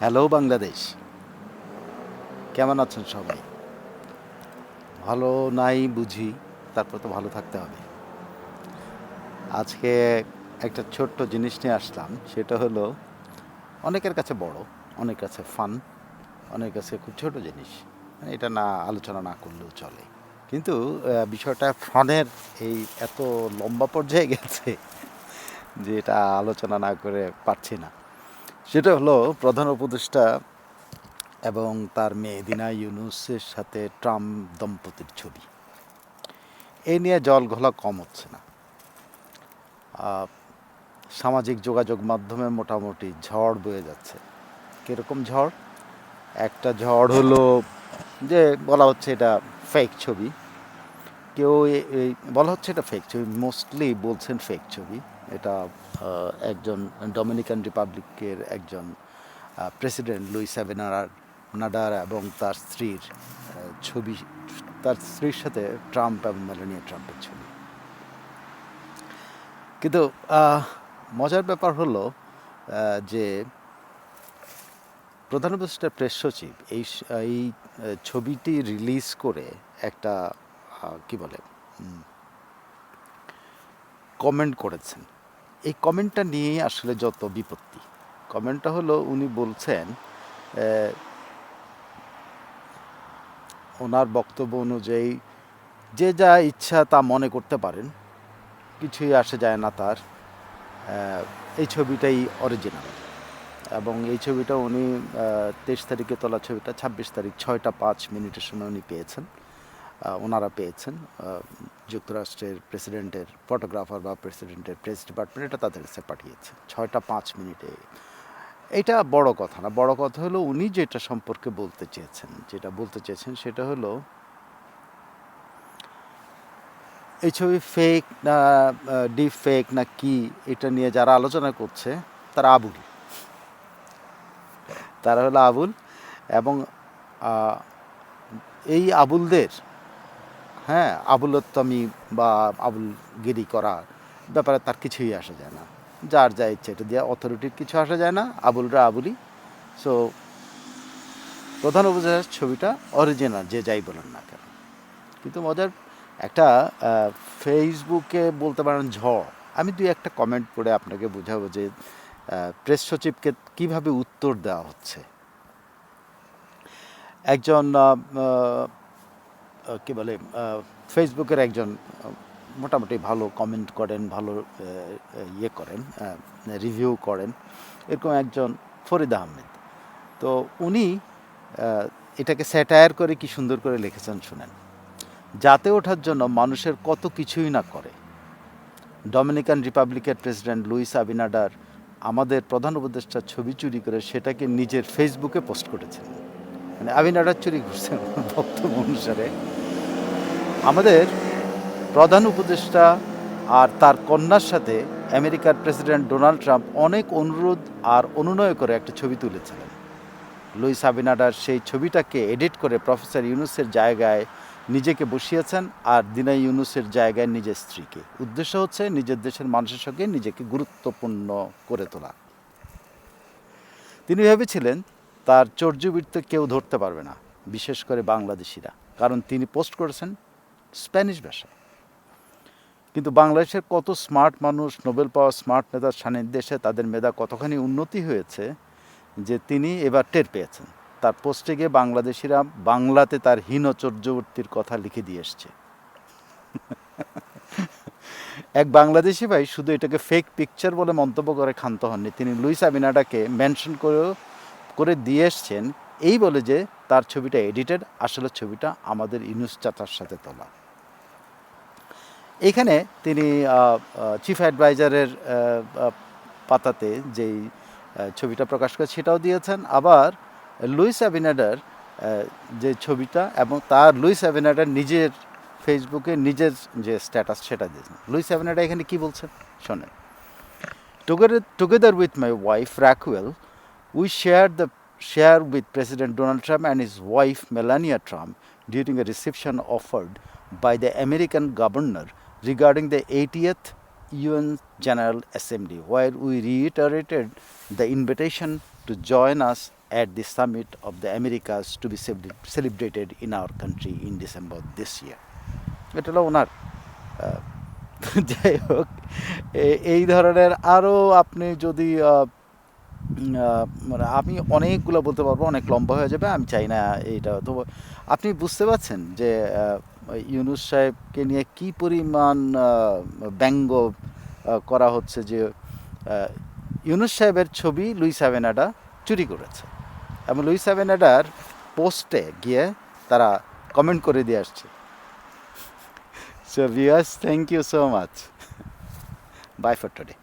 Hello Bangladesh. কেমন আছেন সবাই? ভালো নাই বুঝি, তারপর তো ভালো থাকতে হবে। আজকে একটা ছোট্ট জিনিস নিয়ে আসলাম, সেটা হলো অনেকের কাছে বড়, অনেকের কাছে ফান অনেক কাছে খুব ছোট জিনিস। এটা না, আলোচনা না করলেও চলে। কিন্তু বিষয়টা ফানের এই এত লম্বা পর্যায়ে গেছে যে এটা আলোচনা না করে পারছি না। সেটা হলো প্রধান উপদেষ্টা এবং তার মেয়ে দিনা ইউনুসের সাথে ট্রাম্প দম্পতির ছবি। এই নিয়ে জল ঘোলা কম হচ্ছে না। সামাজিক যোগাযোগ মাধ্যমে মোটামুটি ঝড় বয়ে যাচ্ছে। কীরকম ঝড়? একটা ঝড় হলো যে বলা হচ্ছে এটা ফেক ছবি। কেউ এই বলা হচ্ছে এটা ফেক ছবি মোস্টলি বলছেন ফেক ছবি। এটা একজন ডমিনিকান রিপাবলিকের একজন প্রেসিডেন্ট লুই অ্যাভেনার নাডার এবং তার স্ত্রীর ছবি, তার স্ত্রীর সাথে ট্রাম্প এবং মেলানিয়া ট্রাম্পের ছবি। কিন্তু মজার ব্যাপার হলো যে প্রধান উপদেষ্টা প্রেস সচিব এই এই ছবিটি রিলিজ করে একটা কি বলে কমেন্ট করেছেন। এই কমেন্টটা নিয়েই আসলে যত বিপত্তি। কমেন্টটা হলো, উনি বলছেন ওনার বক্তব্য অনুযায়ী যে যা ইচ্ছা তা মনে করতে পারেন, কিছুই আসে যায় না তার। এই ছবিটাই অরিজিনাল এবং এই ছবিটা উনি তেইশ তারিখে তোলা ছবিটা, ছাব্বিশ তারিখ, ছয়টা পাঁচ মিনিটের সময় উনি পেয়েছেন ওনারা পেয়েছেন যুক্তরাষ্ট্রের প্রেসিডেন্টের, ফটোগ্রাফার বা প্রেসিডেন্টের প্রেস ডিপার্টমেন্ট, এটা তাদের কাছে পাঠিয়েছে। ছয়টা পাঁচ মিনিটে। এটা বড় কথা না, বড় কথা হলো উনি যেটা সম্পর্কে বলতে চেয়েছেন, যেটা বলতে চেয়েছেন সেটা হলো এই ছবি ফেক না ডিপ ফেক না কি, এটা নিয়ে যারা আলোচনা করছে, তারা আবুল। তারা হলো আবুল এবং এই আবুলদের হ্যাঁ আবুলত্বমি বা আবুলগিরি করা ব্যাপারে তার কিছুই আসা যায় না। যার যা ইচ্ছে এটা দিয়ে অথরিটির কিছু আসা যায় না, আবুলরা আবুলি সো প্রধান উপদেষ্টার ছবিটা অরিজিনাল যে যাই বলেন না কেন। কিন্তু মজার একটা ফেসবুকে বলতে পারেন ঝড় আমি দুই একটা কমেন্ট করে আপনাকে বোঝাবো যে প্রেস সচিবকে কীভাবে উত্তর দেওয়া হচ্ছে। একজন কি বলে ফেসবুকের একজন মোটামুটি ভালো কমেন্ট করেন, ভালো ইয়ে করেন রিভিউ করেন। এরকম একজন ফরিদ আহমেদ। তো উনি এটাকে স্যাটায়ার করে কি সুন্দর করে লিখেছেন শুনেন। যাতে ওঠার জন্য মানুষের কত কিছুই না করে। ডমিনিকান রিপাবলিকের প্রেসিডেন্ট লুইস আবিনাডার আমাদের প্রধান উপদেষ্টার ছবি চুরি করে সেটাকে নিজের ফেসবুকে পোস্ট করেছেন। মানে আবিনাডার চুরি করছেন বক্তব্য অনুসারে আমাদের প্রধান উপদেষ্টা আর তার কন্যার সাথে আমেরিকার প্রেসিডেন্ট ডোনাল্ড ট্রাম্প অনেক অনুরোধ আর অনুনয় করে একটা ছবি তুলেছিলেন। লুইস আবিনাডার সেই ছবিটাকে এডিট করে প্রফেসর ইউনুসের জায়গায় নিজেকে বসিয়েছেন আর দিনা ইউনুসের জায়গায় নিজের স্ত্রীকে। উদ্দেশ্য হচ্ছে নিজের দেশের মানুষের সঙ্গে নিজেকে গুরুত্বপূর্ণ করে তোলা। তিনি ভেবেছিলেন তার চর্যবৃত্ত কেউ ধরতে পারবে না, বিশেষ করে বাংলাদেশিরা। কারণ তিনি পোস্ট করেছেন স্প্যানিশ ভাষায়। কিন্তু বাংলাদেশের কত স্মার্ট মানুষ, নোবেল পাওয়া স্মার্ট নেতার সান্নিধ্যে তাদের মেধা কতখানি উন্নতি হয়েছে যে তিনি এবার টের পেয়েছেন। তার পোস্টে গিয়ে বাংলাদেশিরা বাংলাতে তার হীন চর্যবর্তীর কথা লিখে দিয়ে এসছে। এক বাংলাদেশি ভাই শুধু এটাকে ফেক পিকচার বলে মন্তব্য করে ক্ষান্ত হননি, তিনি লুইস আমিনাডাকে মেনশন করেও করে দিয়ে এসছেন এই বলে যে তার ছবিটা এডিটেড আসলে ছবিটা আমাদের ইনুস চাচার সাথে তোলা। এখানে তিনি চিফ অ্যাডভাইজারের পাতাতে যেই ছবিটা প্রকাশ করে সেটাও দিয়েছেন। আবার লুইস অ্যাভিনাডার যে ছবিটা এবং তার লুইস অ্যাভিনাডার নিজের ফেসবুকে নিজের যে স্ট্যাটাস সেটা দিয়েছেন। লুইস অ্যাভিনাডার এখানে কি বলছেন? শোনেন। Together, together with my wife Raquel, we shared the share with President Donald Trump and his wife Melania Trump during a reception offered by the American governor regarding the 80th UN General Assembly, where we reiterated the invitation to join us at the summit of the Americas to be celebrated in our country in December this year. যাই হোক এই ধরনের আরও আপনি যদি মানে আমি অনেকগুলো বলতে পারব, অনেক লম্বা হয়ে যাবে, আমি চাই না এইটা। তো আপনি বুঝতে পারছেন যে ইউনুস সাহেবকে নিয়ে কি পরিমাণ ব্যঙ্গ করা হচ্ছে যে ইউনুস সাহেবের ছবি লুইস অ্যাভেনাডা চুরি করেছে। এবং লুইস অ্যাভেনাডার পোস্টে গিয়ে তারা কমেন্ট করে দিয়ে আসছে। So ভিয়াস thank you so much bye for today